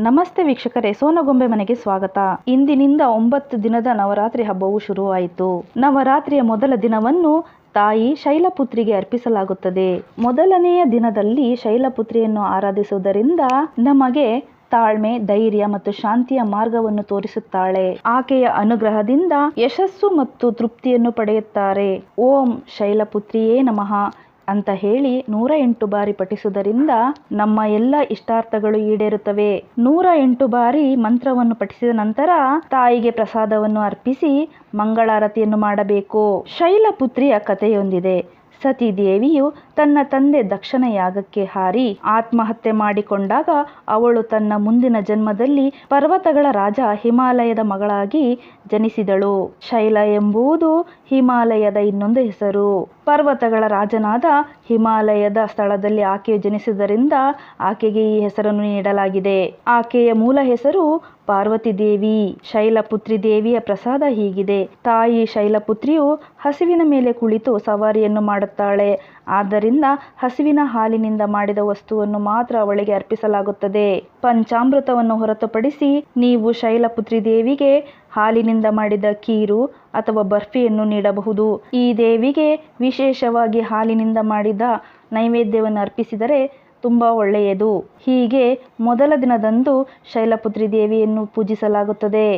ನಮಸ್ತೆ ವೀಕ್ಷಕರೇ, ಸೋನಗೊಂಬೆ ಮನೆಗೆ ಸ್ವಾಗತ. ಇಂದಿನಿಂದ ಒಂಬತ್ತು ದಿನದ ನವರಾತ್ರಿ ಹಬ್ಬವು ಶುರುವಾಯಿತು. ನವರಾತ್ರಿಯ ಮೊದಲ ದಿನವನ್ನು ತಾಯಿ ಶೈಲಪುತ್ರಿಗೆ ಅರ್ಪಿಸಲಾಗುತ್ತದೆ. ಮೊದಲನೆಯ ದಿನದಲ್ಲಿ ಶೈಲಪುತ್ರಿಯನ್ನು ಆರಾಧಿಸುವುದರಿಂದ ನಮಗೆ ತಾಳ್ಮೆ, ಧೈರ್ಯ ಮತ್ತು ಶಾಂತಿಯ ಮಾರ್ಗವನ್ನು ತೋರಿಸುತ್ತಾಳೆ. ಆಕೆಯ ಅನುಗ್ರಹದಿಂದ ಯಶಸ್ಸು ಮತ್ತು ತೃಪ್ತಿಯನ್ನು ಪಡೆಯುತ್ತಾರೆ. ಓಂ ಶೈಲಪುತ್ರಿಯೇ ನಮಃ. ಅಂತ ಹೇಳಿ ನೂರ ಎಂಟು ಬಾರಿ ಪಠಿಸುವುದರಿಂದ ನಮ್ಮ ಎಲ್ಲ ಇಷ್ಟಾರ್ಥಗಳು ಈಡೇರುತ್ತವೆ. ನೂರ ಎಂಟು ಬಾರಿ ಮಂತ್ರವನ್ನು ಪಠಿಸಿದ ನಂತರ ತಾಯಿಗೆ ಪ್ರಸಾದವನ್ನು ಅರ್ಪಿಸಿ ಮಂಗಳಾರತಿಯನ್ನು ಮಾಡಬೇಕು. ಶೈಲಪುತ್ರಿಯ ಕಥೆಯೊಂದಿದೆ. ಸತಿದೇವಿಯು ತನ್ನ ತಂದೆ ದಕ್ಷನ ಯಾಗಕ್ಕೆ ಹಾರಿ ಆತ್ಮಹತ್ಯೆ ಮಾಡಿಕೊಂಡಾಗ ಅವಳು ತನ್ನ ಮುಂದಿನ ಜನ್ಮದಲ್ಲಿ ಪರ್ವತಗಳ ರಾಜ ಹಿಮಾಲಯದ ಮಗಳಾಗಿ ಜನಿಸಿದಳು. ಶೈಲ ಎಂಬುದು ಹಿಮಾಲಯದ ಇನ್ನೊಂದು ಹೆಸರು. ಪರ್ವತಗಳ ರಾಜನಾದ ಹಿಮಾಲಯದ ಸ್ಥಳದಲ್ಲಿ ಆಕೆ ಜನಿಸಿದರಿಂದ ಆಕೆಗೆ ಈ ಹೆಸರನ್ನು ನೀಡಲಾಗಿದೆ. ಆಕೆಯ ಮೂಲ ಹೆಸರು ಪಾರ್ವತಿ ದೇವಿ. ಶೈಲಪುತ್ರಿ ದೇವಿಯ ಪ್ರಸಾದ ಹೀಗಿದೆ. ತಾಯಿ ಶೈಲಪುತ್ರಿಯು ಹಸಿವಿನ ಮೇಲೆ ಕುಳಿತು ಸವಾರಿಯನ್ನು ಮಾಡುತ್ತಾಳೆ. ಆದ್ದರಿಂದ ಹಸಿವಿನ ಹಾಲಿನಿಂದ ಮಾಡಿದ ವಸ್ತುವನ್ನು ಮಾತ್ರ ಅವಳಿಗೆ ಅರ್ಪಿಸಲಾಗುತ್ತದೆ. ಪಂಚಾಮೃತವನ್ನು ಹೊರತುಪಡಿಸಿ ನೀವು ಶೈಲಪುತ್ರಿ ದೇವಿಗೆ ಹಾಲಿನಿಂದ ಮಾಡಿದ ಕೀರು ಅಥವಾ ಬರ್ಫಿಯನ್ನು ನೀಡಬಹುದು. ಈ ದೇವಿಗೆ ವಿಶೇಷವಾಗಿ ಹಾಲಿನಿಂದ ಮಾಡಿದ ನೈವೇದ್ಯವನ್ನು ಅರ್ಪಿಸಿದರೆ ತುಂಬ ಒಳ್ಳೆಯದು. ಹೀಗೆ ಮೊದಲ ದಿನದಂದು ಶೈಲಪುತ್ರಿ ದೇವಿಯನ್ನು ಪೂಜಿಸಲಾಗುತ್ತದೆ.